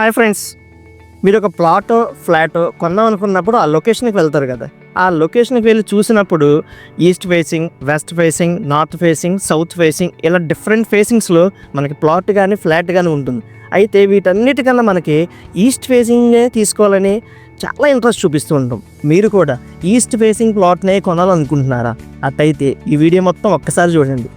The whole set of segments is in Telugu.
హాయ్ ఫ్రెండ్స్ మీరు ఒక ప్లాట్ ఫ్లాట్ కొందాం అనుకున్నప్పుడు ఆ లొకేషన్కి వెళ్తారు కదా. ఆ లొకేషన్కి వెళ్ళి చూసినప్పుడు east facing west facing north facing south facing ఇలా డిఫరెంట్ ఫేసింగ్స్లో మనకి ప్లాట్ కానీ ఫ్లాట్ కానీ ఉంటుంది. అయితే వీటన్నిటికన్నా మనకి ఈస్ట్ ఫేసింగ్నే తీసుకోవాలని చాలా ఇంట్రెస్ట్ చూపిస్తూ ఉంటాం. మీరు కూడా ఈస్ట్ ఫేసింగ్ ప్లాట్నే కొనాలనుకుంటున్నారా? అట్టయితే ఈ వీడియో మొత్తం ఒక్కసారి చూడండి.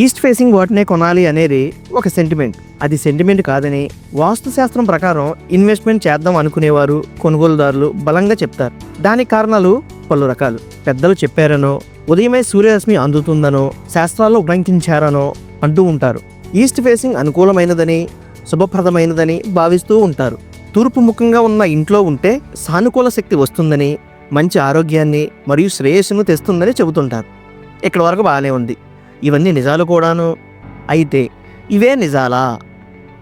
ఈస్ట్ ఫేసింగ్ వాటినే కొనాలి అనేది ఒక సెంటిమెంట్ అది సెంటిమెంట్ కాదని వాస్తు శాస్త్రం ప్రకారం ఇన్వెస్ట్మెంట్ చేద్దాం అనుకునేవారు కొనుగోలుదారులు బలంగా చెప్తారు. దానికి కారణాలు పలు రకాలు. పెద్దలు చెప్పారనో ఉదయమే సూర్యరశ్మి అందుతుందనో శాస్త్రాల్లో ఉల్లంఘించారనో అంటూ ఉంటారు. ఈస్ట్ ఫేసింగ్ అనుకూలమైనదని శుభప్రదమైనదని భావిస్తూ ఉంటారు. తూర్పు ముఖంగా ఉన్న ఇంట్లో ఉంటే సానుకూల శక్తి వస్తుందని మంచి ఆరోగ్యాన్ని మరియు శ్రేయస్సును తెస్తుందని చెబుతుంటారు. ఇక్కడ వరకు బాగానే ఉంది. ఇవన్నీ నిజాలు కూడాను. అయితే ఇవే నిజాలా?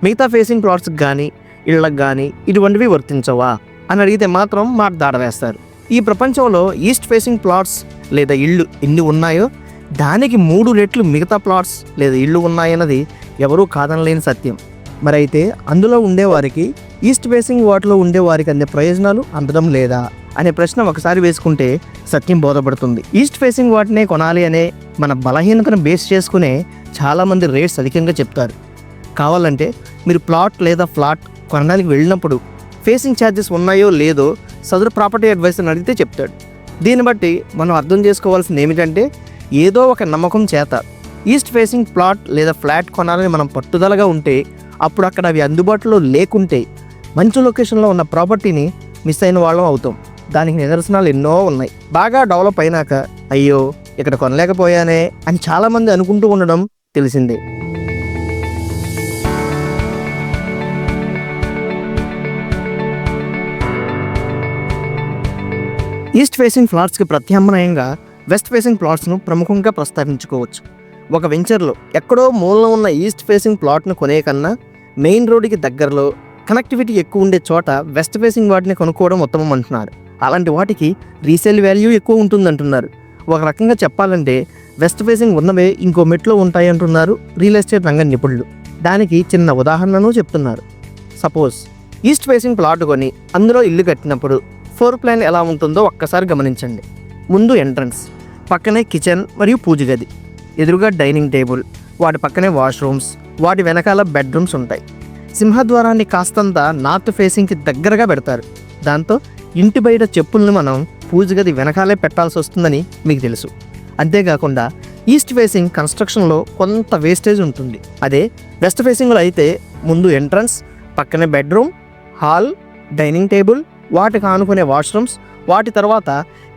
మిగతా ఫేసింగ్ ప్లాట్స్కి కానీ ఇళ్ళకి కానీ ఇటువంటివి వర్తించవా? అని అడిగితే మాత్రం మాట దాడవేస్తారు ఈ ప్రపంచంలో ఈస్ట్ ఫేసింగ్ ప్లాట్స్ లేదా ఇళ్ళు ఎన్ని ఉన్నాయో దానికి మూడు రెట్లు మిగతా ప్లాట్స్ లేదా ఇళ్ళు ఉన్నాయన్నది ఎవరూ కాదనలేని సత్యం. మరి అయితే అందులో ఉండేవారికి ఈస్ట్ ఫేసింగ్ వాటిలో ఉండేవారికి అందే ప్రయోజనాలు? అందడం లేదా? అనే ప్రశ్న ఒకసారి వేసుకుంటే సత్యం బోధపడుతుంది. ఈస్ట్ ఫేసింగ్ వాటినే కొనాలి అనే మన బలహీనతను బేస్ చేసుకునే చాలామంది రేట్స్ అధికంగా చెప్తారు. కావాలంటే మీరు ప్లాట్ లేదా ఫ్లాట్ కొనడానికి వెళ్ళినప్పుడు ఫేసింగ్ ఛార్జెస్ ఉన్నాయో లేదో సదరు ప్రాపర్టీ అడ్వైజర్ని అడిగితే చెప్తాడు. దీన్ని బట్టి మనం అర్థం చేసుకోవాల్సింది ఏమిటంటే ఏదో ఒక నమ్మకం చేత ఈస్ట్ ఫేసింగ్ ప్లాట్ లేదా ఫ్లాట్ కొనాలని మనం పట్టుదలగా ఉంటే అప్పుడు అక్కడ అవి అందుబాటులో లేకుంటే మంచి లొకేషన్లో ఉన్న ప్రాపర్టీని మిస్ అయిన వాళ్ళం అవుతాం. దానికి నిదర్శనాలు ఎన్నో ఉన్నాయి. బాగా డెవలప్ అయినాక అయ్యో ఇక్కడ కొనలేకపోయానే అని చాలామంది అనుకుంటూ ఉండడం తెలిసిందే. ఈస్ట్ ఫేసింగ్ ప్లాట్స్కి ప్రత్యామ్నాయంగా వెస్ట్ ఫేసింగ్ ప్లాట్స్ను ప్రముఖంగా ప్రస్తావించుకోవచ్చు. ఒక వెంచర్లో ఎక్కడో మూలలో ఉన్న ఈస్ట్ ఫేసింగ్ ప్లాట్ను కొనే కన్నా మెయిన్ రోడ్డుకి దగ్గరలో కనెక్టివిటీ ఎక్కువ ఉండే చోట వెస్ట్ ఫేసింగ్ వాటిని కొనుక్కోవడం ఉత్తమం అంటున్నారు. అలాంటి వాటికి రీసేల్ వాల్యూ ఎక్కువ ఉంటుందంటున్నారు. ఒక రకంగా చెప్పాలంటే వెస్ట్ ఫేసింగ్ ఉన్నవే ఇంకో మెట్లో ఉంటాయి అంటున్నారు రియల్ ఎస్టేట్ రంగ నిపుణులు. దానికి చిన్న ఉదాహరణను చెప్తున్నారు. సపోజ్ ఈస్ట్ ఫేసింగ్ ప్లాట్ కొని అందులో ఇల్లు కట్టినప్పుడు ఫ్లోర్ ప్లాన్ ఎలా ఉంటుందో ఒక్కసారి గమనించండి. ముందు ఎంట్రన్స్ పక్కనే కిచెన్ మరియు పూజ గది. ఎదురుగా డైనింగ్ టేబుల్ వాటి పక్కనే వాష్రూమ్స్ వాటి వెనకాల బెడ్రూమ్స్ ఉంటాయి. సింహద్వారాన్ని కాస్తంత నార్త్ ఫేసింగ్కి దగ్గరగా పెడతారు. దాంతో ఇంటి బయట చెప్పుల్ని మనం పూజ గది వెనకాలే పెట్టాల్సి వస్తుందని మీకు తెలుసు. అంతేకాకుండా ఈస్ట్ ఫేసింగ్ కన్స్ట్రక్షన్లో కొంత వేస్టేజ్ ఉంటుంది. అదే వెస్ట్ ఫేసింగ్లో అయితే ముందు ఎంట్రన్స్ పక్కనే బెడ్రూమ్ హాల్ డైనింగ్ టేబుల్ వాటికి ఆనుకునే వాష్రూమ్స్ వాటి తర్వాత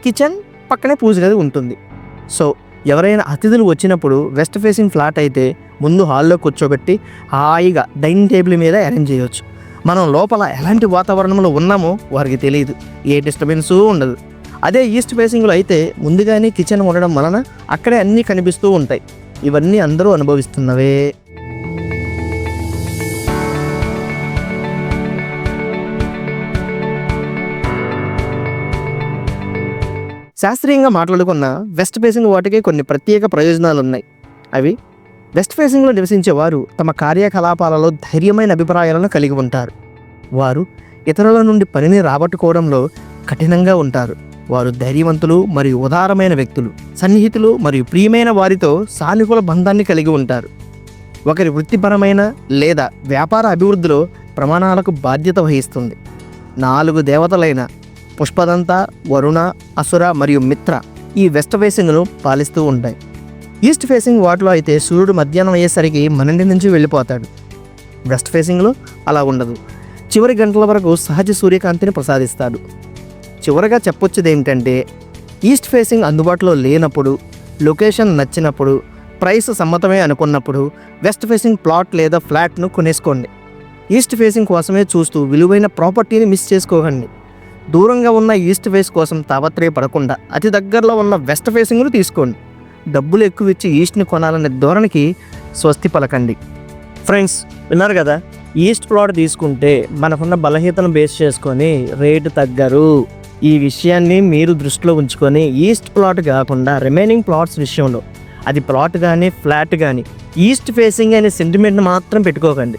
కిచెన్ పక్కనే పూజ గది ఉంటుంది. సో ఎవరైనా అతిథులు వచ్చినప్పుడు వెస్ట్ ఫేసింగ్ ఫ్లాట్ అయితే ముందు హాల్లో కూర్చోబెట్టి హాయిగా డైనింగ్ టేబుల్ మీద అరేంజ్ చేయవచ్చు మనం లోపల ఎలాంటి వాతావరణంలో ఉన్నామో వారికి తెలియదు. ఏ డిస్టర్బెన్సు ఉండదు. అదే ఈస్ట్ ఫేసింగ్లో అయితే ముందుగానే కిచెన్ ఉండడం వలన అక్కడే అన్నీ కనిపిస్తూ ఉంటాయి. ఇవన్నీ అందరూ అనుభవిస్తున్నవే. శాస్త్రీయంగా మాట్లాడుకున్న వెస్ట్ ఫేసింగ్ వాటికి కొన్ని ప్రత్యేక ప్రయోజనాలు ఉన్నాయి అవి వెస్ట్ ఫేసింగ్లో నివసించే వారు తమ కార్యకలాపాలలో ధైర్యమైన అభిప్రాయాలను కలిగి ఉంటారు. వారు ఇతరుల నుండి పనిని రాబట్టుకోవడంలో కఠినంగా ఉంటారు. వారు ధైర్యవంతులు మరియు ఉదారమైన వ్యక్తులు సన్నిహితులు మరియు ప్రియమైన వారితో సానుకూల బంధాన్ని కలిగి ఉంటారు. ఒకరి వృత్తిపరమైన లేదా వ్యాపార అభివృద్ధిలో ప్రమాణాలకు బాధ్యత వహిస్తుంది. నాలుగు దేవతలైన పుష్పదంత వరుణ అసుర మరియు మిత్ర ఈ వెస్ట్ ఫేసింగ్ను పాలిస్తూ ఉంటాయి. ఈస్ట్ ఫేసింగ్ వాటిలో అయితే సూర్యుడు మధ్యాహ్నం అయ్యేసరికి మనంటి నుంచి వెళ్ళిపోతాడు. వెస్ట్ ఫేసింగ్లో అలా ఉండదు. చివరి గంటల వరకు సహజ సూర్యకాంతిని ప్రసాదిస్తాడు. చివరగా చెప్పొచ్చేది ఏమిటంటే ఈస్ట్ ఫేసింగ్ అందుబాటులో లేనప్పుడు లొకేషన్ నచ్చినప్పుడు ప్రైస్ సమ్మతమే అనుకున్నప్పుడు వెస్ట్ ఫేసింగ్ ప్లాట్ లేదా ఫ్లాట్ను కొనేసుకోండి. ఈస్ట్ ఫేసింగ్ కోసమే చూస్తూ విలువైన ప్రాపర్టీని మిస్ చేసుకోకండి. దూరంగా ఉన్న ఈస్ట్ ఫేస్ కోసం తాపత్రయపడకుండా అతి దగ్గరలో ఉన్న వెస్ట్ ఫేసింగ్ను తీసుకోండి. డబ్బులు ఎక్కువ ఇచ్చి ఈస్ట్ని కొనాలనే ధోరణికి స్వస్తి పలకండి. ఫ్రెండ్స్ విన్నారు కదా? ఈస్ట్ ప్లాట్ తీసుకుంటే మనకున్న బలహీతను బేస్ చేసుకొని రేటు తగ్గరు. ఈ విషయాన్ని మీరు దృష్టిలో ఉంచుకొని ఈస్ట్ ప్లాట్ కాకుండా రిమైనింగ్ ప్లాట్స్ విషయంలో అది ప్లాట్ కానీ ఫ్లాట్ కానీ ఈస్ట్ ఫేసింగ్ అనే సెంటిమెంట్ మాత్రం పెట్టుకోకండి.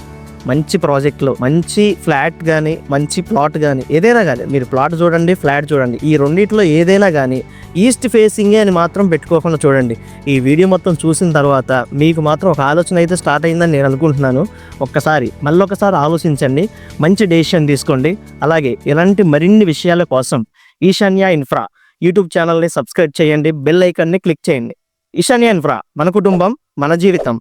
మంచి ప్రాజెక్ట్లో మంచి ఫ్లాట్ కానీ మంచి ప్లాట్ కానీ ఏదైనా కానీ మీరు ప్లాట్ చూడండి ఫ్లాట్ చూడండి ఈ రెండిట్లో ఏదైనా కానీ ఈస్ట్ ఫేసింగ్ అని మాత్రం పెట్టుకోకుండా చూడండి. ఈ వీడియో మొత్తం చూసిన తర్వాత మీకు మాత్రం ఒక ఆలోచన అయితే స్టార్ట్ అయిందని నేను అనుకుంటున్నాను. ఒక్కసారి మళ్ళీ ఒకసారి ఆలోచించండి మంచి డెసిషన్ తీసుకోండి. అలాగే ఇలాంటి మరిన్ని విషయాల కోసం ఈశాన్య ఇన్ఫ్రా యూట్యూబ్ ఛానల్ని సబ్స్క్రైబ్ చేయండి బెల్ ఐకాన్ని క్లిక్ చేయండి. ఈశాన్య ఇన్ఫ్రా మన కుటుంబం మన జీవితం.